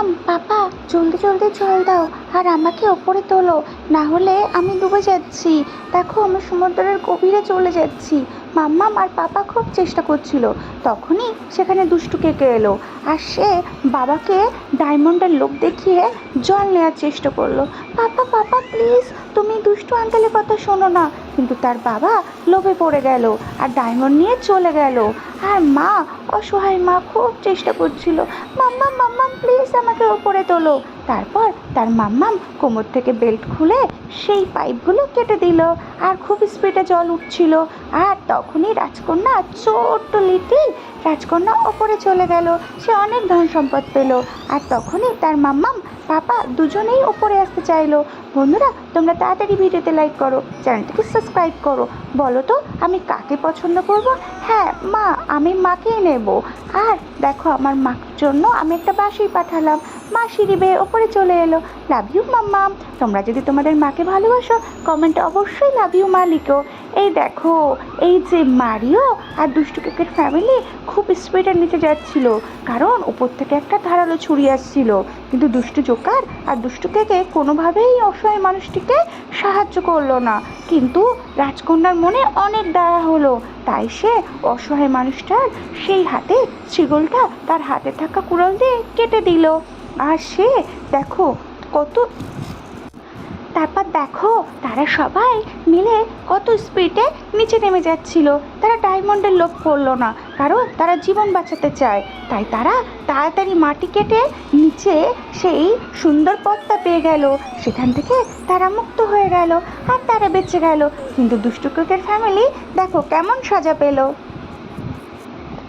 মাম্মাম পাপা, জলদি জলদি জল দাও, আর আমাকে ওপরে তোলো। না হলে আমি ডুবে যাচ্ছি। দেখো, আমি সমুদ্রের গভীরে চলে যাচ্ছি। মাম্মাম আর পাপা খুব চেষ্টা করছিল। তখনই সেখানে দুষ্টু কেকে এলো। আর সে বাবাকে ডায়মন্ডের লোক দেখিয়ে জল নেওয়ার চেষ্টা করল। পাপা পাপা প্লিজ তুমি দুষ্টু আঙ্কেলের কথা শোনো না। কিন্তু তার বাবা লোভে পড়ে গেল আর ডায়মন্ড নিয়ে চলে গেল। আর মা, অসহায় মা, খুব চেষ্টা করছিল। মাম্মাম মাম্মাম প্লিজ আমাকে ওপরে তোলো। তারপর তার মাম্মাম কোমর থেকে বেল্ট খুলে সেই পাইপগুলো কেটে দিল আর খুব স্পিডে জল উঠছিল। আর তখনই রাজকন্যা ছোট্ট লিটিল রাজকন্যা ওপরে চলে গেল। সে অনেক ধন সম্পদ পেল। আর তখনই তার মাম্মাম, পাপা দুজনেই ওপরে আসতে চাইলো। বন্ধুরা, তোমরা তাড়াতাড়ি ভিডিওতে লাইক করো, চ্যানেলটিকে সাবস্ক্রাইব করো। বলো তো, আমি কাকে পছন্দ করব? হ্যাঁ মা, আমি মাকেই নেব। আর দেখো, আমার মার জন্য আমি একটা বাসি পাঠালাম। মা সিঁড়ি বেয়ে ওপরে চলে এলো। লাভ ইউ মাম্মা তোমরা যদি তোমাদের মাকে ভালোবাসো কমেন্টে অবশ্যই লাভ ইউ মা লিখো। এই দেখো, এই যে মারিও আর দুষ্টু কেকের ফ্যামিলি খুব স্পিডের নিচে যাচ্ছিল, কারণ উপর থেকে একটা ধারালো ছুরি আসছিল। কিন্তু দুষ্টু জোকার আর দুষ্টু কেকে কোনোভাবেই অসহায় মানুষটিকে সাহায্য করল না। কিন্তু রাজকন্যার মনে অনেক দয়া হলো, তাই সে অসহায় মানুষটার সেই হাতে ছিগলটা তার হাতে থাকা কুড়াল দিয়ে কেটে দিল। আর সে দেখো কত তারপর দেখো, তারা সবাই মিলে কত স্পিডে নিচে নেমে যাচ্ছিল। তারা ডায়মন্ডের লোভ করল না, কারণ তারা জীবন বাঁচাতে চায়। তাই তারা তাড়াতাড়ি মাটি কেটে নিচে সেই সুন্দর পথটা পেয়ে গেল। সেখান থেকে তারা মুক্ত হয়ে গেল আর তারা বেঁচে গেল। কিন্তু দুষ্টু ফ্যামিলি দেখো কেমন সাজা পেল।